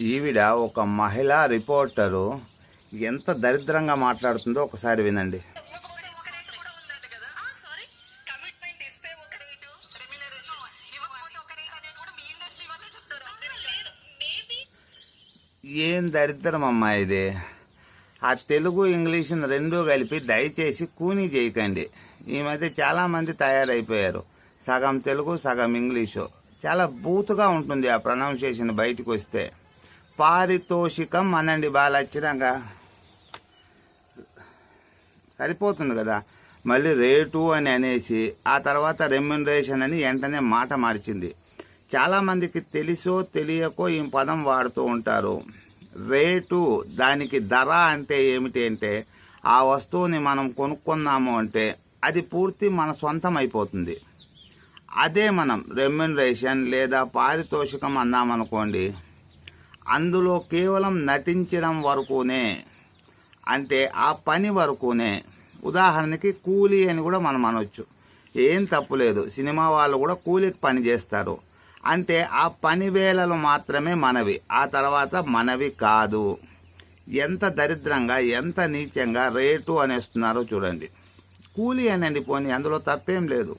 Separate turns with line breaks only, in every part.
ఈవిడ ఒక మహిళా రిపోర్టరు. ఎంత దరిద్రంగా మాట్లాడుతుందో ఒకసారి వినండి. ఏం దరిద్రం అమ్మా ఇది? ఆ తెలుగు ఇంగ్లీష్ని రెండూ కలిపి దయచేసి కూనీ చేయకండి. ఈ మధ్య చాలామంది తయారైపోయారు. సగం తెలుగు సగం ఇంగ్లీషు. చాలా బూతుగా ఉంటుంది ఆ ప్రొనౌన్సియేషన్ బయటకు వస్తే పారితోషికం అనండి బాగా వచ్చినాక సరిపోతుంది కదా. మళ్ళీ రేటు అని అనేసి ఆ తర్వాత రెమ్యునరేషన్ అని వెంటనే మాట మార్చింది. చాలామందికి తెలుసో తెలియకో ఈ పదం వాడుతూ ఉంటారు. రేటు దానికి ధర అంటే ఏమిటి అంటే ఆ వస్తువుని మనం కొనుక్కున్నాము అంటే అది పూర్తి మన సొంతం అయిపోతుంది. అదే మనం రెమ్యునరేషన్ లేదా పారితోషికం అన్నామనుకోండి అందులో కేవలం నటించడం వరకునే అంటే ఆ పని వరకునే. ఉదాహరణకి కూలీ అని కూడా మనం అనొచ్చు. ఏం తప్పులేదు సినిమా వాళ్ళు కూడా కూలీకి పని చేస్తారు. అంటే ఆ పని వేళలు మాత్రమే మనవి. ఆ తర్వాత మనవి కాదు. ఎంత దరిద్రంగా ఎంత నీచంగా రేటు అనేస్తున్నారో చూడండి. కూలీ అనండి పోనీ అందులో తప్పేం లేదు.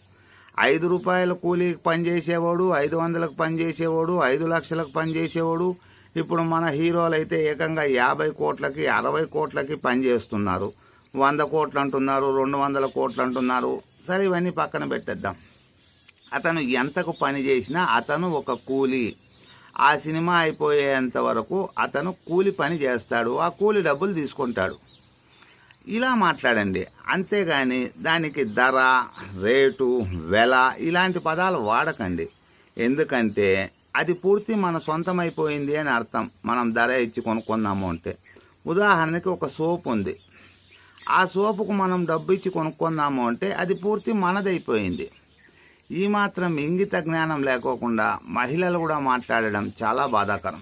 ఐదు రూపాయల కూలీకి పనిచేసేవాడు ఐదు వందలకు పని చేసేవాడు ఐదు లక్షలకు పనిచేసేవాడు ఇప్పుడు మన హీరోలు అయితే ఏకంగా యాభై కోట్లకి అరవై కోట్లకి పని చేస్తున్నారు. వంద కోట్లు అంటున్నారు రెండు వందల కోట్లు అంటున్నారు సరే ఇవన్నీ పక్కన పెట్టేద్దాం. అతను ఎంతకు పని చేసినా అతను ఒక కూలీ. ఆ సినిమా అయిపోయేంత వరకు అతను కూలి పని చేస్తాడు ఆ కూలి డబ్బులు తీసుకుంటాడు. ఇలా మాట్లాడండి. అంతేగాని దానికి ధర రేటు వెల ఇలాంటి పదాలు వాడకండి. ఎందుకంటే అది పూర్తి మన సొంతమైపోయింది అని అర్థం. మనం ధర ఇచ్చి కొనుక్కున్నాము అంటే. ఉదాహరణకి ఒక సోప్ ఉంది. ఆ సోపుకు మనం డబ్బు ఇచ్చి కొనుక్కున్నాము అంటే అది పూర్తి మనదైపోయింది. ఈ మాత్రం ఇంగిత జ్ఞానం లేకోకుండా మహిళలు కూడా మాట్లాడడం చాలా బాధాకరం.